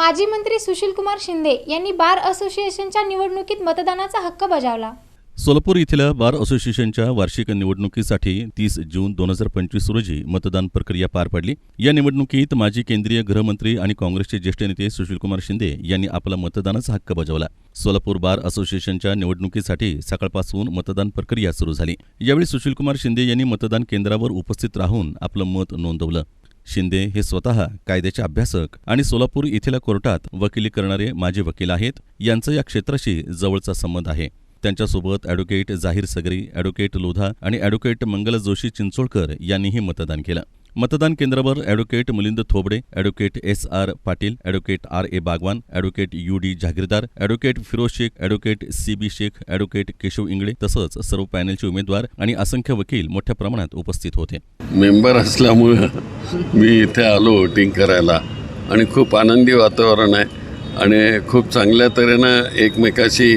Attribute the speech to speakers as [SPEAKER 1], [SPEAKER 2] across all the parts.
[SPEAKER 1] माजी मंत्री सुशीलकुमार शिंदे यांनी बार असोसिएशनच्या निवडणुकीत मतदानाचा हक्क बजावला.
[SPEAKER 2] सोलापूर येथील बार असोसिएशनच्या वार्षिक निवडणुकीसाठी तीस जून दोन हजार पंचवीस रोजी मतदान प्रक्रिया पार पडली. या निवडणुकीत माजी केंद्रीय गृहमंत्री आणि काँग्रेसचे ज्येष्ठ नेते सुशीलकुमार शिंदे यांनी आपला मतदानाचा हक्क बजावला. सोलापूर बार असोसिएशनच्या निवडणुकीसाठी सकाळपासून मतदान प्रक्रिया सुरू झाली. यावेळी सुशीलकुमार शिंदे यांनी मतदान केंद्रावर उपस्थित राहून आपलं मत नोंदवलं. शिंदे हे स्वतः कायद्याचे अभ्यासक आणि सोलापूर येथील कोर्टात वकिली करणारे माजी वकील आहेत. यांचा या क्षेत्राशी जवळचा संबंध आहे. त्यांच्यासोबत ॲडव्होकेट जाहीर सगरी ॲडव्होकेट लोधा आणि ॲडव्होकेट मंगल जोशी चिंचोळकर यांनीही मतदान केलं. मतदान केंद्रावर advocate Milind Thobde advocate S R Patil advocate R A Bagwan advocate U D Jagirdar advocate Firoz Shaikh advocate C B Shaikh advocate Keshav Ingle तसंच सर्व पॅनलचे उमेदवार आणि असंख्य वकील मोठ्या प्रमाणात उपस्थित होते.
[SPEAKER 3] मेंबर असल्यामुळं मी इथे आलो वोटिंग करायला. आणि खूप आनंदी वातावरण आहे. आणि खूप चांगल्या तऱ्हेनं एकमेकाशी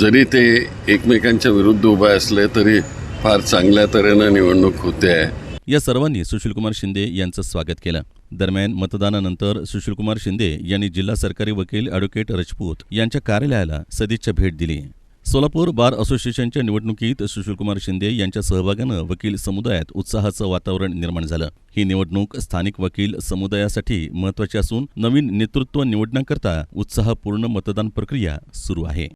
[SPEAKER 3] जरी ते एकमेकांच्या विरुद्ध उभे असले तरी फार चांगल्या तऱ्हेनं निवडणूक होते. आहे
[SPEAKER 2] या सर्वांनी सुशीलकुमार शिंदे यांचं स्वागत केलं. दरम्यान मतदानानंतर सुशीलकुमार शिंदे यांनी जिल्हा सरकारी वकील अॅडव्होकेट रजपूत यांच्या कार्यालयाला सदिच्छा भेट दिली. सोलापूर बार असोसिएशनच्या निवडणुकीत सुशीलकुमार शिंदे यांच्या सहभागानं वकील समुदायात उत्साहाचं वातावरण निर्माण झालं. ही निवडणूक स्थानिक वकील समुदायासाठी महत्त्वाची असून नवीन नेतृत्व निवडण्याकरता उत्साहपूर्ण मतदान प्रक्रिया सुरू आहे.